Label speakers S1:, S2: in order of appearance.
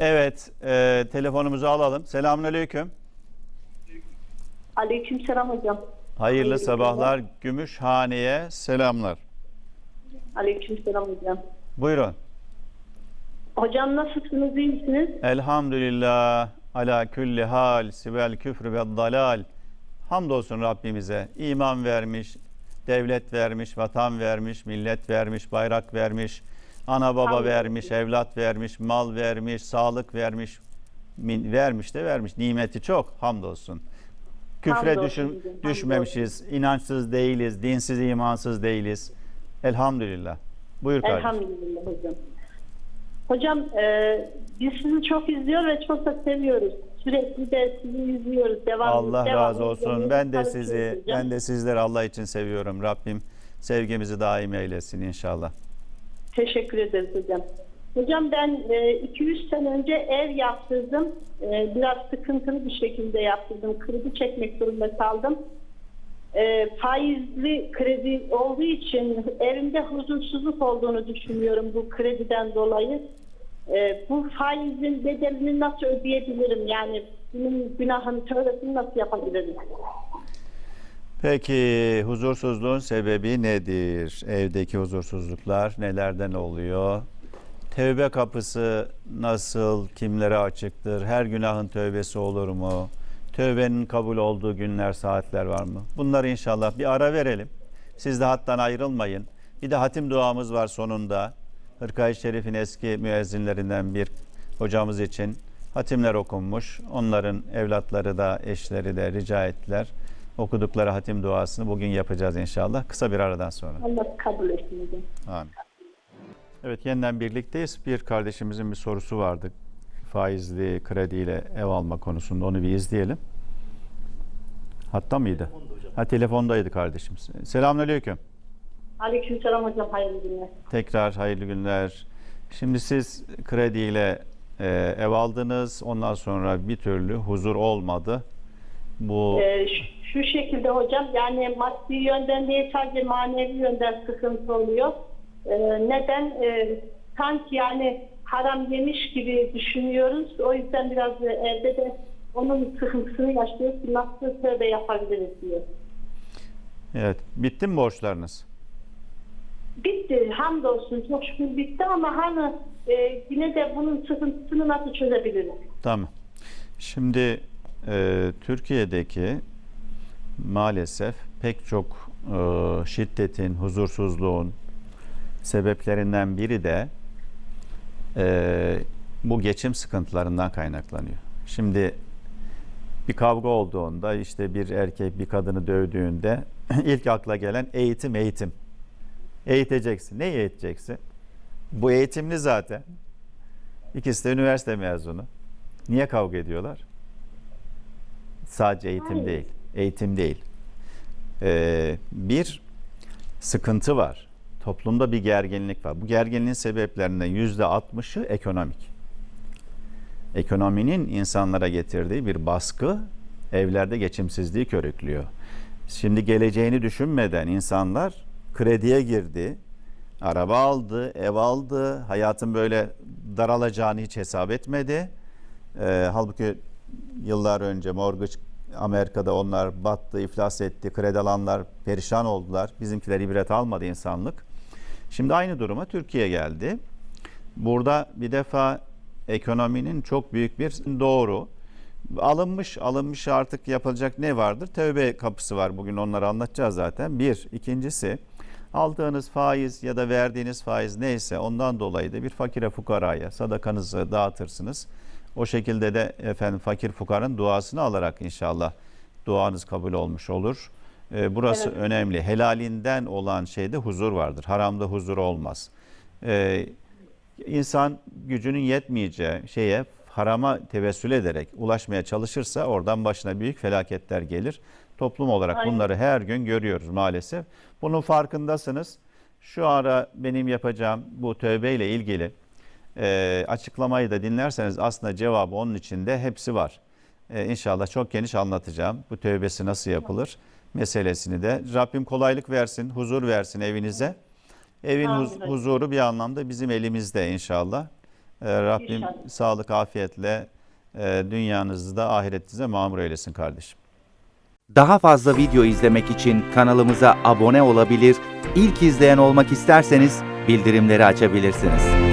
S1: Evet, e, telefonumuzu alalım. Selamünaleyküm.
S2: Aleykümselam hocam.
S1: Hayırlı sabahlar. Gümüşhane'ye selamlar.
S2: Aleykümselam hocam.
S1: Buyurun.
S2: Hocam nasılsınız? iyi misiniz?
S1: Elhamdülillah ala külli hal sivel küfrü ve dalal. Hamdolsun Rabbimize. İman vermiş, devlet vermiş, vatan vermiş, millet vermiş, bayrak vermiş, ana baba
S2: Hamdolsun.
S1: vermiş, evlat vermiş, mal vermiş, sağlık vermiş, min- vermiş de vermiş. Nimeti çok. Hamdolsun. Küfre
S2: Hamdolsun
S1: düşün,
S2: hocam, hamdolsun.
S1: düşmemişiz, inançsız değiliz, dinsiz, imansız değiliz. Elhamdülillah. Buyur kardeşim.
S2: Elhamdülillah hocam. Hocam e, biz sizi çok izliyor ve çok da seviyoruz. Sürekli de sizi izliyoruz. Devam,
S1: Allah
S2: devamlı
S1: razı olsun.
S2: izlemeye
S1: Ben de sizi, ben de sizleri Allah için seviyorum. Rabbim sevgimizi daim eylesin inşallah.
S2: Teşekkür ederiz hocam. Hocam ben 2-3 sene önce ev yaptırdım. E, biraz sıkıntılı bir şekilde yaptırdım. Kredi çekmek zorunda kaldım. E, faizli kredi olduğu için evimde huzursuzluk olduğunu düşünüyorum bu krediden dolayı. E, bu faizin bedelini nasıl ödeyebilirim? Yani bunun günahını, tövbesini nasıl yapabilirim?
S1: Peki huzursuzluğun sebebi nedir? Evdeki huzursuzluklar nelerden oluyor? Tevbe kapısı nasıl, kimlere açıktır? Her günahın tövbesi olur mu? Tövbenin kabul olduğu günler, saatler var mı? Bunları inşallah bir ara verelim. Siz de hattan ayrılmayın. Bir de hatim duamız var sonunda. Hırkayı Şerif'in eski müezzinlerinden bir hocamız için hatimler okunmuş. Onların evlatları da eşleri de rica ettiler. Okudukları hatim duasını bugün yapacağız inşallah. Kısa bir aradan sonra.
S2: Allah kabul etsin hocam.
S1: Amin. Evet yeniden birlikteyiz. Bir kardeşimizin bir sorusu vardı. Faizli krediyle ev alma konusunda onu bir izleyelim. Hatta mıydı? Ha telefondaydı kardeşimiz. Selamünaleyküm.
S2: Aleykümselam hocam. Hayırlı günler.
S1: Tekrar hayırlı günler. Şimdi siz krediyle e, ev aldınız. Ondan sonra bir türlü huzur olmadı. Bu
S2: Ee, şu- şu şekilde hocam yani maddi yönden değil sadece manevi yönden sıkıntı oluyor. Ee, neden? Ee, sanki yani haram yemiş gibi düşünüyoruz. O yüzden biraz e, evde de onun sıkıntısını yaşıyoruz. Nasıl tövbe yapabiliriz diye.
S1: evet bitti mi borçlarınız?
S2: Bitti. Hamdolsun. Çok şükür bitti ama hani e, yine de bunun sıkıntısını nasıl çözebiliriz?
S1: Tamam. Şimdi e, Türkiye'deki maalesef pek çok e, şiddetin, huzursuzluğun sebeplerinden biri de e, bu geçim sıkıntılarından kaynaklanıyor. Şimdi bir kavga olduğunda işte bir erkek bir kadını dövdüğünde ilk akla gelen eğitim eğitim. Eğiteceksin. Ne eğiteceksin? Bu eğitimli zaten. İkisi de üniversite mezunu. Niye kavga ediyorlar? Sadece eğitim
S2: Hayır.
S1: değil. Eğitim değil. Ee, bir sıkıntı var. Toplumda bir gerginlik var. Bu gerginliğin sebeplerinden yüzde altmışı ekonomik. Ekonominin insanlara getirdiği bir baskı evlerde geçimsizliği körüklüyor. Şimdi geleceğini düşünmeden insanlar krediye girdi, araba aldı, ev aldı, hayatın böyle daralacağını hiç hesap etmedi. Ee, halbuki yıllar önce mortgage Amerika'da onlar battı, iflas etti, kredi alanlar perişan oldular. Bizimkiler ibret almadı insanlık. Şimdi aynı duruma Türkiye geldi. Burada bir defa ekonominin çok büyük bir doğru. Alınmış, alınmış artık yapılacak ne vardır? Tövbe kapısı var. Bugün onları anlatacağız zaten. Bir. ikincisi aldığınız faiz ya da verdiğiniz faiz neyse ondan dolayı da bir fakire fukaraya sadakanızı dağıtırsınız. O şekilde de efendim fakir fukarın duasını alarak inşallah duanız kabul olmuş olur. Ee, burası
S2: Evet.
S1: önemli. Helalinden olan şeyde huzur vardır. Haramda huzur olmaz. Ee, insan gücünün yetmeyeceği şeye harama tevessül ederek ulaşmaya çalışırsa oradan başına büyük felaketler gelir. Toplum olarak
S2: Aynen.
S1: bunları her gün görüyoruz maalesef. Bunun farkındasınız. Şu ara benim yapacağım bu tövbeyle ilgili e, açıklamayı da dinlerseniz aslında cevabı onun içinde hepsi var. E, inşallah çok geniş anlatacağım. Bu tövbesi nasıl yapılır meselesini de. Rabbim kolaylık versin, huzur versin evinize. Evin huz- huzuru bir anlamda bizim elimizde inşallah. Ee, Rabbim
S2: İnşallah.
S1: sağlık, afiyetle e, dünyanızı da ahiretinize mamur eylesin kardeşim.
S3: Daha fazla video izlemek için kanalımıza abone olabilir, ilk izleyen olmak isterseniz bildirimleri açabilirsiniz.